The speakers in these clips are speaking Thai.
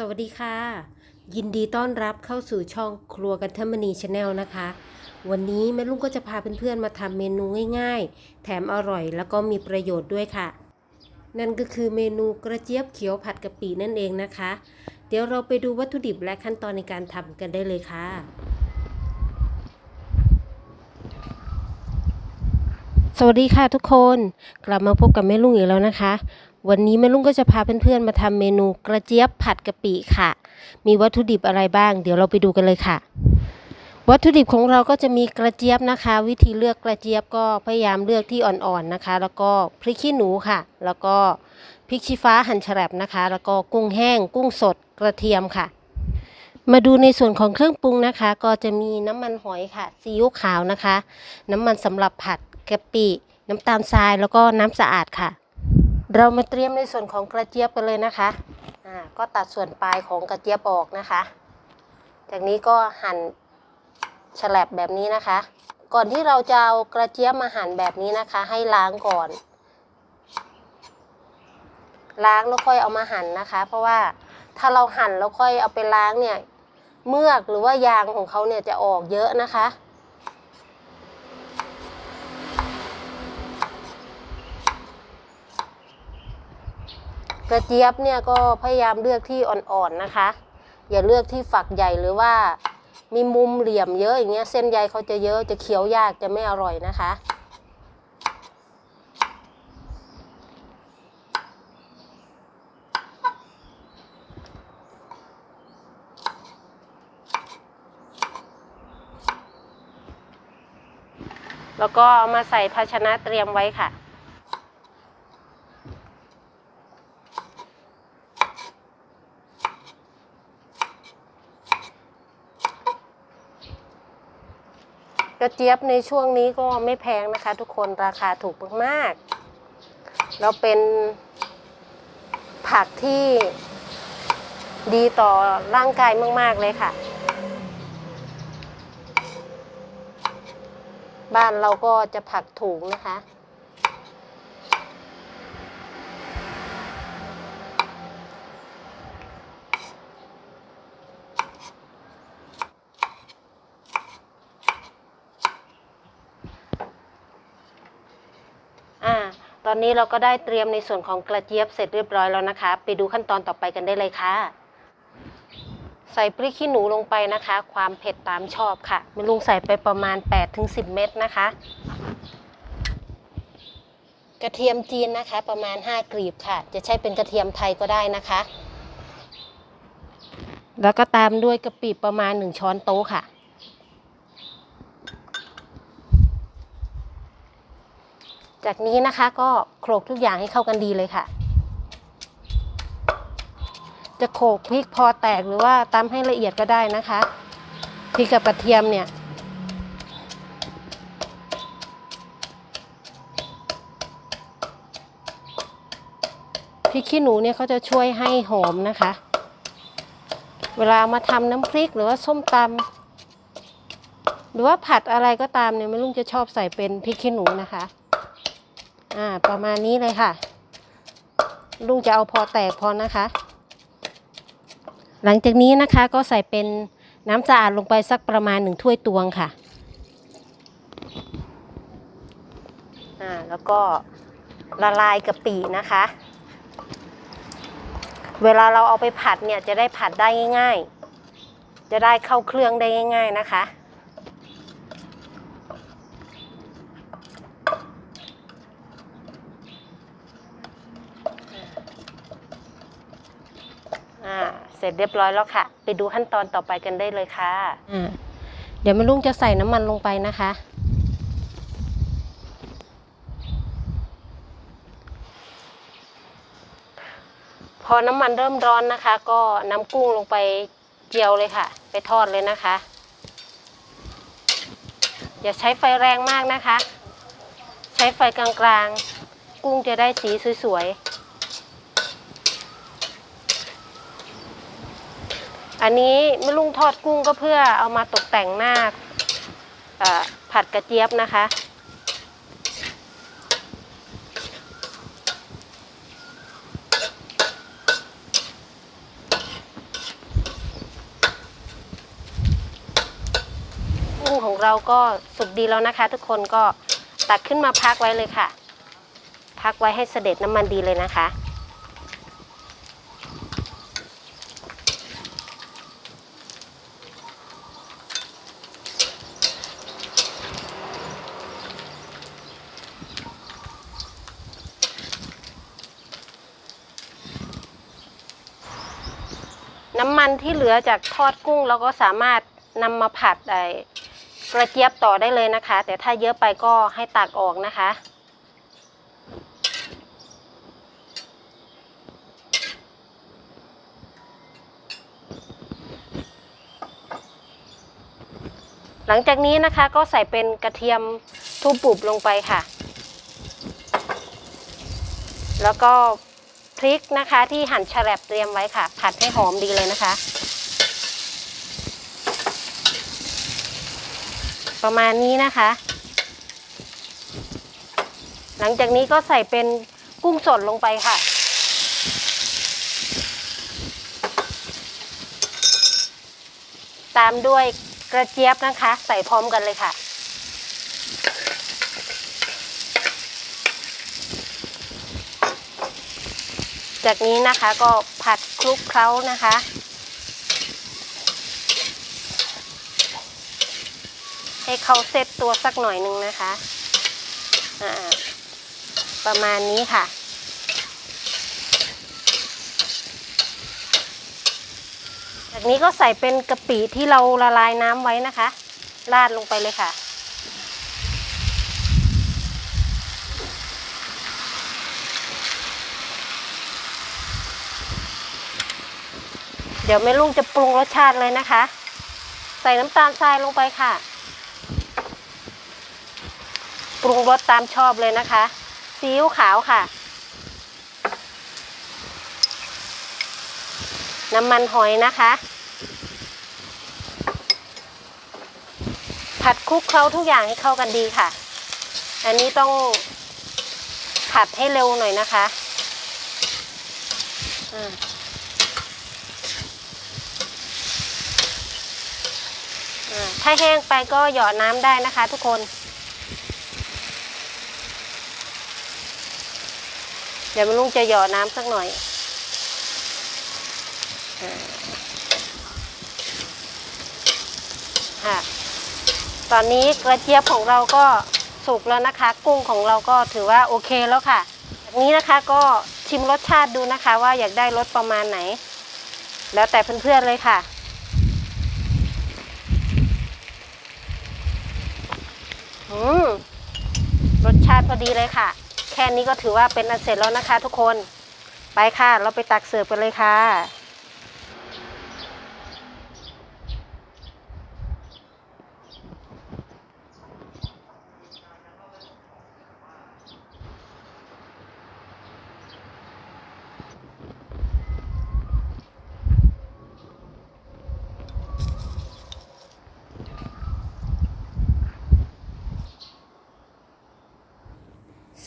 สวัสดีค่ะ ยินดีต้อนรับเข้าสู่ช่องครัวกันเทมณีชาแนลนะคะ วันนี้แม่ลุงก็จะพาเพื่อนๆมาทำเมนูง่ายๆ แถมอร่อยแล้วก็มีประโยชน์ด้วยค่ะ นั่นก็คือเมนูกระเจี๊ยบเขียวผัดกะปินั่นเองนะคะ เดี๋ยวเราไปดูวัตถุดิบและขั้นตอนในการทำกันได้เลยค่ะสวัสดีค่ะทุกคน กลับมาพบกับแม่ลุงอีกแล้วนะคะ วันนี้แม่ลุงก็จะพาเพื่อนๆมาทำเมนูกระเจี๊ยบผัดกะปิค่ะ มีวัตถุดิบอะไรบ้าง เดี๋ยวเราไปดูกันเลยค่ะ วัตถุดิบของเราก็จะมีกระเจี๊ยบนะคะ วิธีเลือกกระเจี๊ยบก็พยายามเลือกที่อ่อนๆนะคะ แล้วก็พริกขี้หนูค่ะ แล้วก็พริกชี้ฟ้าหั่นแฉลบนะคะ แล้วก็กุ้งแห้ง กุ้งสดกระเทียมค่ะ มาดูในส่วนของเครื่องปรุงนะคะ ก็จะมีน้ำมันหอยค่ะซีอิ๊วขาวนะคะ น้ำมันสำหรับผัดกะปิน้ำตาลทรายแล้วก็น้ำสะอาดค่ะ เรามาเตรียมในส่วนของกระเจี๊ยบกันเลยนะคะ อ่า ก็ตัดส่วนปลายของกระเจี๊ยบออกนะคะ จากนี้ก็หั่นฉลับแบบนี้นะคะ ก่อนที่เราจะเอากระเจี๊ยบมาหั่นแบบนี้นะคะ ให้ล้างก่อน ล้างแล้วค่อยเอามาหั่นนะคะ เพราะว่าถ้าเราหั่นแล้วค่อยเอาไปล้างเนี่ย เมือกหรือว่ายางของเขาเนี่ยจะออกเยอะนะคะ กระเจี๊ยบเนี่ยก็พยายามเลือกที่อ่อนๆนะคะ อย่าเลือกที่ฝักใหญ่หรือว่า มีมุมเหลี่ยมเยอะอย่างเงี้ยเส้นใยเขาจะเยอะจะเคี้ยวยากจะไม่อร่อยนะคะแล้วก็เอามาใส่ภาชนะเตรียมไว้ค่ะ ระเจี๊ยบในช่วงนี้ก็ไม่แพงนะคะ ทุกคนราคาถูกมากๆแล้วเป็นผักที่ดีต่อร่างกายมาก ๆ เลยค่ะ บ้านเราก็จะผักถูกนะคะ อ่า ตอนนี้เราก็ได้เตรียมในส่วนของกระเจี๊ยบเสร็จเรียบร้อยแล้วนะคะ ไปดูขั้นตอนต่อไปกันได้เลยค่ะ ใส่พริกขี้หนูลงไปนะคะ ความเผ็ดตามชอบค่ะม่ลุงใส่ไปประมาณ 8-10 เม็ดนะคะ กระเทียมจีนนะคะ ประมาณ 5กลีบค่ะ จะใช้เป็นกระเทียมไทยก็ได้นะคะ แล้วก็ตามด้วยกะปิประมาณ 1 ช้อนโต๊ะค่ะ จากนี้นะคะก็โขลกทุกอย่างให้เข้ากันดีเลยค่ะ จะโขลกพริกพอแตกหรือว่าตำให้ละเอียดก็ได้นะคะพริกกับกระเทียมเนี่ยพริกขี้หนูเนี่ยเขาจะช่วยให้หอมนะคะ เวลามาทำน้ำพริกหรือว่าส้มตำหรือว่าผัดอะไรก็ตามเนี่ยแม่ลุงจะชอบใส่เป็นพริกขี้หนูนะคะ อ่าประมาณนี้เลยค่ะลุงจะเอาพอแตกพอนะคะ หลังจากนี้นะคะก็ใส่เป็นน้ำสะอาดลงไปสักประมาณหนึ่งถ้วยตวงค่ะอ่าแล้วก็ละลายกะปินะคะ เวลาเราเอาไปผัดเนี่ยจะได้ผัดได้ง่าย ๆ จะได้เข้าเครื่องได้ง่าย ๆนะคะ อ่า เสร็จเรียบร้อยแล้วค่ะ ไปดูขั้นตอนต่อไปกันได้เลยค่ะ อ่าเดี๋ยวแม่ลุงจะใส่น้ำมันลงไปนะคะ พอน้ำมันเริ่มร้อนนะคะ ก็นำกุ้งลงไปเจียวเลยค่ะ ไปทอดเลยนะคะ อย่าใช้ไฟแรงมากนะคะ ใช้ไฟกลางๆ กุ้งจะได้สีสวยๆ อันนี้แม่ลุงทอดกุ้งก็เพื่อเอามาตกแต่งหน้าผัดกระเจี๊ยบนะคะ กุ้งของเราก็สุกดีแล้วนะคะ ทุกคนก็ตักขึ้นมาพักไว้เลยค่ะ พักไว้ให้เสด็จน้ำมันดีเลยนะคะ มันที่เหลือจากทอดกุ้งเราก็สามารถนำมาผัดไอ้กระเจี๊ยบต่อได้เลยนะคะ แต่ถ้าเยอะไปก็ให้ตักออกนะคะ หลังจากนี้นะคะก็ใส่เป็นกระเทียมทุบปุบลงไปค่ะ แล้วก็ พริกนะคะ ที่หั่นฉลับเตรียมไว้ค่ะ ผัดให้หอมดีเลยนะคะ ประมาณนี้นะคะ หลังจากนี้ก็ใส่เป็นกุ้งสดลงไปค่ะ ตามด้วยกระเจี๊ยบนะคะ ใส่พร้อมกันเลยค่ะ จากนี้นะคะก็ผัดคลุกเคล้านะคะ ให้เขาเซตตัวสักหน่อยหนึ่งนะคะประมาณนี้ค่ะ จากนี้ก็ใส่เป็นกะปิที่เราละลายน้ำไว้นะคะ ราดลงไปเลยค่ะ เดี๋ยวแม่ลุงจะปรุงรสชาติเลยนะคะ ใส่น้ำตาลทรายลงไปค่ะ ปรุงรสตามชอบเลยนะคะ ซีอิ๊วขาวค่ะ น้ำมันหอยนะคะ ผัดคลุกเคล้าทุกอย่างให้เข้ากันดีค่ะ อันนี้ต้องผัดให้เร็วหน่อยนะคะอ่า อ่า ถ้าแห้งไปก็หยอดน้ำได้นะคะทุกคน เดี๋ยวมันลุงจะหยอดน้ำสักหน่อยค่ะ ตอนนี้กระเจี๊ยบของเราก็สุกแล้วนะคะ กุ้งของเราก็ถือว่าโอเคแล้วค่ะจากนี้นะคะก็ชิมรสชาติดูนะคะ ว่าอยากได้รสประมาณไหน แล้วแต่เพื่อนๆเลยค่ะ อืมรสชาติพอดีเลยค่ะ แค่นี้ก็ถือว่าเป็นอันเสร็จแล้วนะคะ ทุกคน ไปค่ะ เราไปตักเสิร์ฟกันเลยค่ะ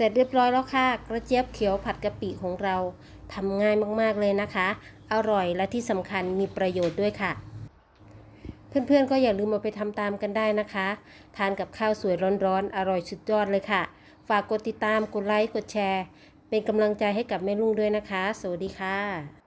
ร็จเรียบร้อยแล้วค่ะ กระเจี๊ยบเขียวผัดกะปิของเราทำง่ายมากๆเลยนะคะ อร่อยและที่สำคัญมีประโยชน์ด้วยค่ะ เพื่อนๆก็อย่าลืมมาไปทำตามกันได้นะคะ ทานกับข้าวสวยร้อนๆ อร่อยสุดยอดเลยค่ะ ฝากกดติดตาม กดไลค์ กดแชร์ เป็นกำลังใจให้กับแม่ลุงด้วยนะคะ สวัสดีค่ะ